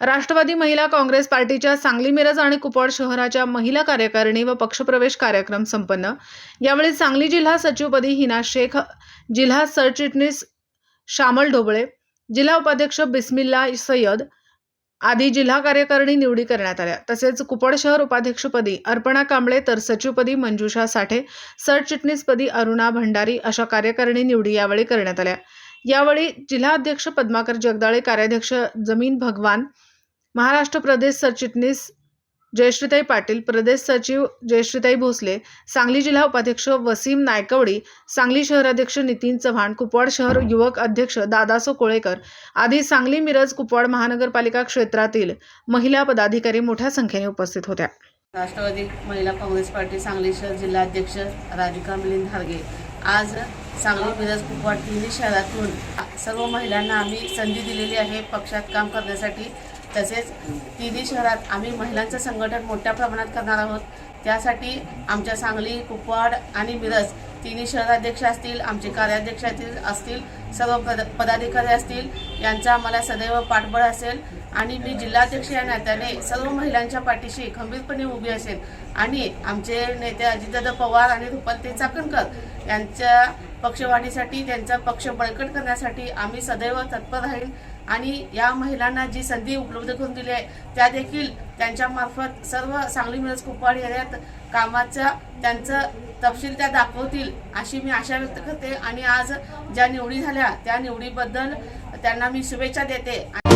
राष्ट्रवादी महिला काँग्रेस पार्टीच्या सांगली मिरज आणि कुपवाड शहराच्या महिला कार्यकारिणी व पक्षप्रवेश कार्यक्रम संपन्न. यावेळी सांगली जिल्हा सचिवपदी हिना शेख जिल्हा सरचिटणीस श्यामल ढोबळे जिल्हा उपाध्यक्ष बिस्मिल्ला सय्यद आदी जिल्हा कार्यकारिणी निवडी करण्यात आल्या. तसेच कुपवाड शहर उपाध्यक्षपदी अर्पणा कांबळे तर सचिवपदी मंजुषा साठे सरचिटणीसपदी अरुणा भंडारी अशा कार्यकारिणी निवडी यावेळी करण्यात आल्या. यावेळी जिल्हाध्यक्ष पद्माकर जगदाळे कार्याध्यक्ष जमीन भगवान महाराष्ट्र प्रदेश सरचिटणीस जयश्रीताई पाटील प्रदेश सचिव जयश्रीताई भोसले सांगली जिल्हा उपाध्यक्ष वसीम नायकवडी सांगली शहराध्यक्ष नितीन चव्हाण कुपवाड शहर युवक अध्यक्ष दादासो कोळेकर आदी सांगली मिरज कुपवाड महानगरपालिका क्षेत्रातील महिला पदाधिकारी मोठ्या संख्येने उपस्थित होत्या. राष्ट्रवादी महिला काँग्रेस पार्टी सांगली शहर जिल्हाध्यक्ष राधिका मिलिंद धारगे आज सांगली मिरज कुपवाड तिन्ही शहरातून सर्व महिलांना आम्ही संधी दिलेली आहे. पक्षात काम करण्यासाठी. तसेच तिन्ही शहरात आम्ही महिलांचं संघटन मोठ्या प्रमाणात करणार आहोत. त्यासाठी आमच्या सांगली कुपवाड आणि मिरज तिन्ही शहराध्यक्ष असतील आमचे कार्याध्यक्ष असतील सर्व पद पदाधिकारी असतील यांचा आम्हाला सदैव पाठबळ असेल. आणि मी जिल्हाध्यक्ष या नात्याने सर्व महिलांच्या पाठीशी खंबीरपणे उभी असेल. आणि आमचे नेते अजितदादा पवार आणि रुपालते चाकणकर यांच्या पक्षवाढीसाठी त्यांचा पक्ष बळकट करण्यासाठी आम्ही सदैव तत्पर राहील. आणि या महिलांना जी संधी उपलब्ध करून दिली आहे त्या देखील त्यांच्यामार्फत सर्व सांगली मिरज कुपवाड एरियात कामाचा त्यांचं तपशील त्या दाखवतील अशी मी आशा व्यक्त करते. आणि आज ज्या निवडी झाल्या त्या निवडीबद्दल त्यांना मी शुभेच्छा देते.